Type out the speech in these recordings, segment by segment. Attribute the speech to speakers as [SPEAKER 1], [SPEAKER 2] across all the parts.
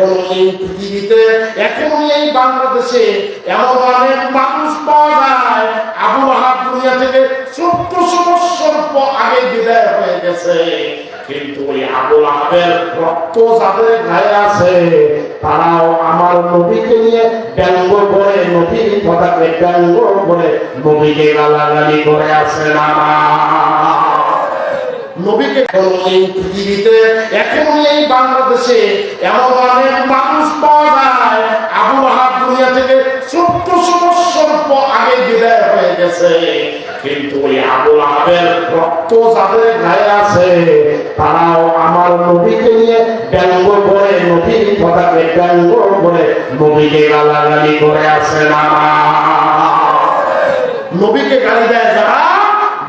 [SPEAKER 1] এখন এই পৃথিবীতে, এখন এই বাংলাদেশে। এমন অনেক মানুষ পাওয়া যায় দুনিয়া থেকে আগে বিদায় হয়ে গেছে। কিন্তু ওই আবুল আহাবের রক্ত যাদের গায়ে আছে, তারাও আমার নবীকে নিয়ে ব্যঙ্গ করে, নবীর কথাকে ব্যঙ্গ করে নবীকে গালাগালি করে আছে না। নবীকে এই পৃথিবীতে এই বাংলাদেশে এমন অনেক মানুষ পাওয়া যায় দুনিয়া থেকে আগে বিদায় হয়ে গেছে। কিন্তু ওই আবুল আহাবের রক্ত যাদের আছে, তারাও আমার নবীকে নিয়ে ব্যঙ্গ করে, নবীর কথাকে ব্যঙ্গ করে নবীকে গালাগালি করে আছে না। নবীকে গালি দেয় যারা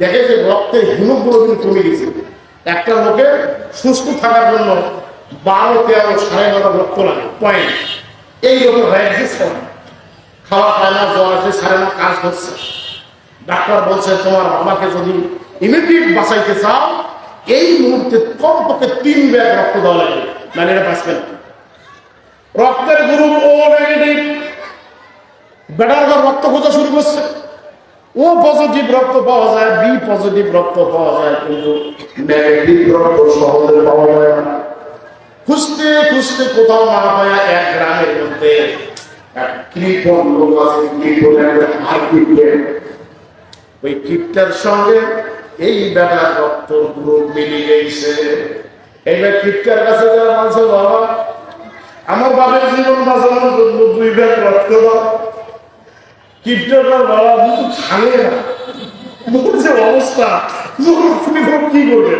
[SPEAKER 1] দেখে যে রক্তের হিমোগ্লোবিন কমে গেছে। একটা লোকের সুস্থ থাকার জন্য বারো, তেরো, সাড়ে বারো রক্ত লাগে। পয়েন্ট এই রকম হয়ে গেছে খাওয়া পায় না, জ্বর আছে সাড়ে না, কাজ করছে ডাক্তার বলছে, তোমার বাবাকে যদি ইমিডিয়েট বাঁচাইতে চাও, এই মুহূর্তে কমপক্ষে তিন ব্যাগ রক্ত দেওয়া লাগবে। মানে এটা বাঁচবে না। রক্তের গ্রুপ ও নেগেটিভ বেটার রক্ত খোঁজা শুরু করছে। ও পজিটিভ রক্ত পাওয়া যায়, বি পজিটিভ রক্ত পাওয়া যায়, কিন্তু নেগেটিভ রক্ত সহজে পাওয়া যায় না। খুঁজতে খুঁজতে কোথাও না পায় এক গ্রামের মধ্যে কৃপন লোক আছে কৃপনের হাত ওই কিপটার সঙ্গে এই বেটার রক্ত গ্রুপ মিলিয়ে গেছে। এইবার কিপটার কাছে যারা বলছে বাবা, আমার বাবার জীবন বাঁচানোর জন্য দুই ব্যাগ রক্ত দাও। কিপটাটা বাবা মুখ ছাড়ে না। যে অবস্থা তুমি কি করবে?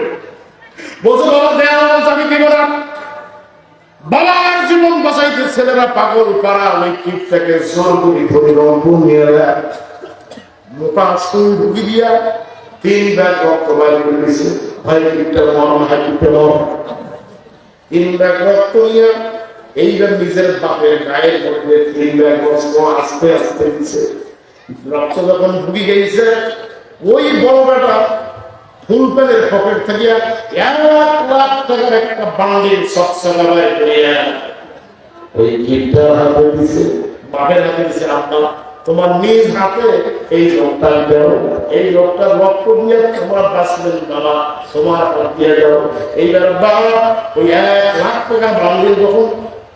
[SPEAKER 1] বলছে, বাবা, দেয়া বলছে, আমি কি করলাম বাবার জীবন বাঁচাইতে ছেলেরা পাগল, পাড়া, ওই কিপটাকে জোর করে ধরে রঙ্গু নিয়ে মোটা সুই ঢুকি দিয়া তিন ব্যাগ রক্ত বাইরে করে দিয়েছে। হয় কিপটা মরণ হয় কিপটা মরণ তিন ব্যাগ রক্ত নিয়ে এইবার নিজের বাপের গায়ের মধ্যে আস্তে আস্তে দিছে। রক্ত যখন ঢুকি গেছে ওই বড় বেটা ফুল প্যানের পকেট থেকে এক লাখ টাকার একটা বান্ডিল করিয়া ওই হাতে দিছে। বাপের হাতে দিছে আপনার তোমার নিজ হাতে এই লোকটা দাও। এই লোকটার রক্ত দিয়ে তোমার বাঁচবেন বাবা। তোমার হাত দিয়ে দাও। এইবার বাবা ওই এক লাখ টাকা বান্ডিল যখন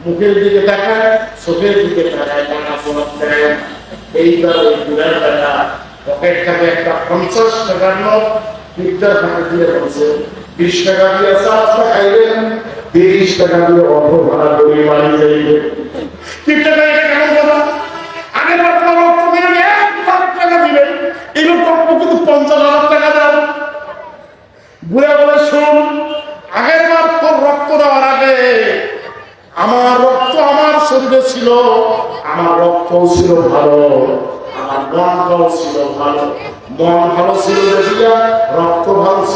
[SPEAKER 1] মুখের দিকে তাকায় চোখের দিকে তাকায় টানা পকেট থাকে একটা পঞ্চাশ টাকার নোট কিপটার হাতে দিয়ে বলছে, বিশ টাকা দিয়ে তিরিশ টাকা দিয়ে অর্থ ভাড়া করে বাড়ি কেমন কথা আগের বার তোমার রক্ত দিলেন এক লাখ টাকা দিলেন এই লোক রক্ত কিন্তু পঞ্চাশ হাজার টাকা দেন বুড়া বলে শোন আগের বার তোর রক্ত দেওয়ার আগে আমার রক্ত আমার শরীরে ছিল আমার রক্ত ছিল ভালো আমার মনটাও ছিল ভালো মন ভালো ছিল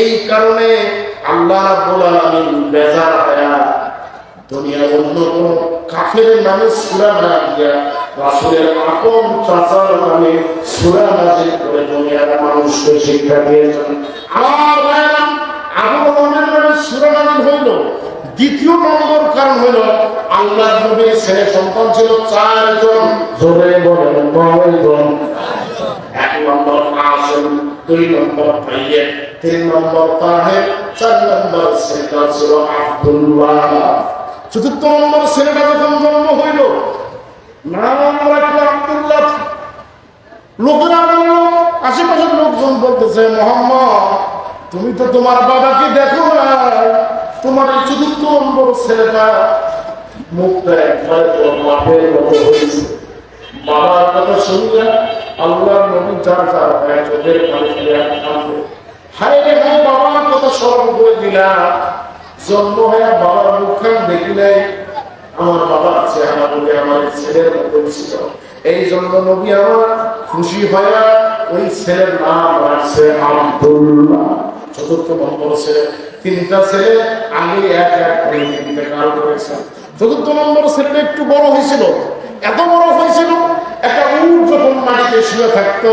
[SPEAKER 1] এই কারণে আল্লাহ রাব্বুল আলামিন বেজার হয়া দুনিয়ার অন্য কোন কাফের নামে সূরা না দিয়া রাসূলের আপন চাচার নামে সূরা নাযিল করে দুনিয়ার মানুষকে শিক্ষা দিয়েছেন। আমার ভাইরা আবু বকরের নামে সূরা নাযিল হইল। দ্বিতীয় নম্বর কারণ হইল, আল্লাহ নবীর ছেলে সন্তান ছিল চারজন। জোরে বলেন, কয়জন? এক নম্বর আসেন দুই নম্বর ভাইয়ের তিন নম্বর তাহের চার নম্বর ছেলেটা ছিল আব্দুল্লাহ। চতুর্থ নম্বর ছেলেটা যখন জন্ম হইল, নাম রাখল আব্দুল্লাহ। লোকেরা আশেপাশের লোকজন বলতেছে, মোহাম্মদ, তুমি তো তোমার বাবাকে দেখো না তোমার এই চতুর্থ নম্বর ছেলেটা মুখটা একবার বাপের মতো হয়েছে। বাবার কথা শুনলে আল্লাহ নবী যার যার হয় চোখের পানি ফেলে দিলাম। বাবার আমার চেহারা বলে আমার ছেলের এই জন্য আমার খুশি হয়ে ওই ছেলের নাম চতুর্থ নম্বর তিনটা ছেলে এক এক একটু বড় হয়েছিল। এত বড় হয়েছিল, একটা উট যখন মাটিতে শুয়ে থাকতো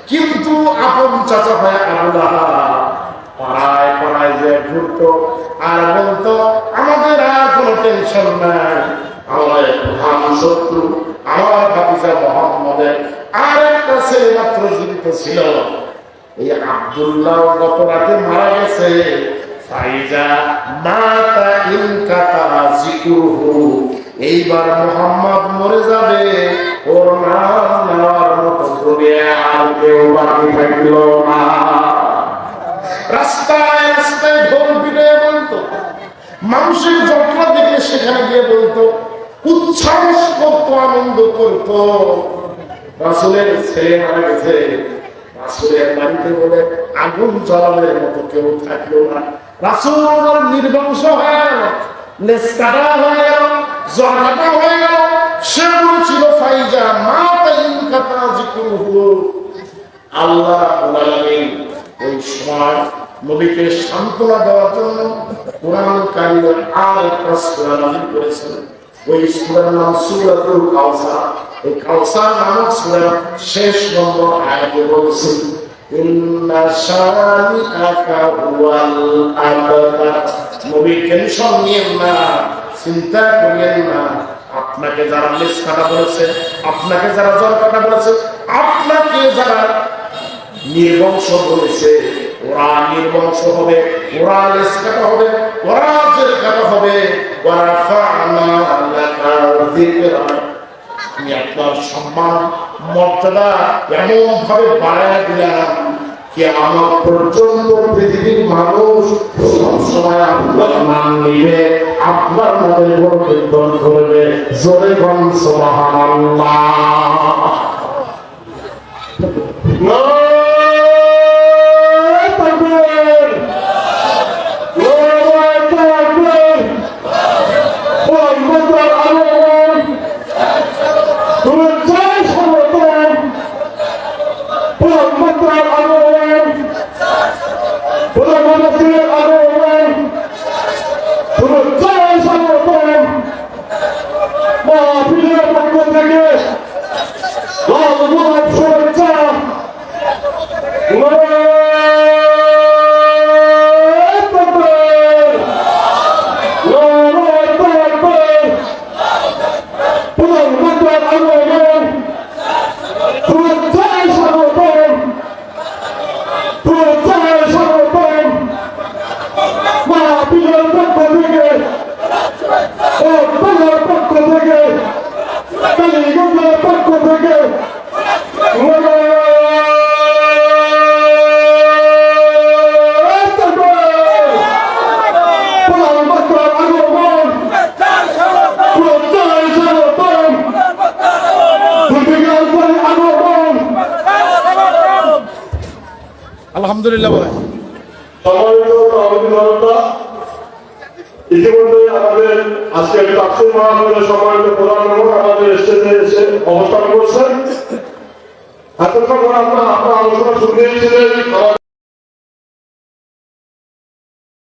[SPEAKER 1] কিন্তু আপন চাচা ভাই আবুলাহ পাড়ায় পাড়ায় যে ঘুরতো, আর বলতো, আমাদের আর কোনো টেনশন নাই। আমার প্রধান শত্রু, আমার ভাতিজা মোহাম্মদের আর একটা ছেলে মাত্র জীবিত ছিল। এই আব্দুল্লাহ গত রাতে মারা গেছে। ফাইজা মাতা ইনকাতা জিকুরহু। এইবার মোহাম্মদ মরে যাবে। ওর নাম কেউ বাকি থাকল না। রাস্তায় রাস্তায় ঢোল পিটে বলতো, মানুষের যন্ত্রণা দেখলে সেখানে গিয়ে বলতো, উচ্ছ্বাস করতো, আনন্দ করতো। রাসুলের ছেলে মারা গেছে রাসুলের বাড়িতে বলে, আগুন জ্বালানোর মতো কেউ থাকল না। রাসুল নির্বংশ হয়ে গেল লেজ হয়ে গেল জ্বর হয়ে গেল সে ছিল ফাইজা, মা তাইন কাটা জিকুর হলো আল্লাহ ওই সময় নবীকে সান্ত্বনা দেওয়ার জন্য কোরআন কারিমের আর একটা সূরা নাযিল করেছেন। ওই সূরার নাম সূরাতুল কাউসার এই কাউসার নামক সূরা শেষ নম্বর আয়াতে না আপনাকে যারা বলেছে, আপনাকে যারা জ্বর কাটা বলেছে, আপনাকে যারা নির্বংশ বলেছে, ওরা নির্বংশ হবে, ওরা হবে ওরা হবে। ওরা আমি আপনার সম্মান, মর্যাদা এমন ভাবে বাড়ায় দিলাম আমার পর্যন্ত পৃথিবীর মানুষ সবসময় আপনার নাম নিবে, আপনার নামের উপর করবে। জোরে গন সুবহানাল্লাহ।
[SPEAKER 2] বাংলার পক্ষ থেকে কালীগঞ্জের পক্ষ থেকে
[SPEAKER 1] আলহামদুলিল্লাহ বলে
[SPEAKER 3] ইতিমধ্যে আমাদের আজকে তাকসিম মহানগরের সম্মানিত প্রধান আমাদের স্টেজে এসে অবস্থান করছেন। এতক্ষণ আপনারা আপনার আলোচনা শুনে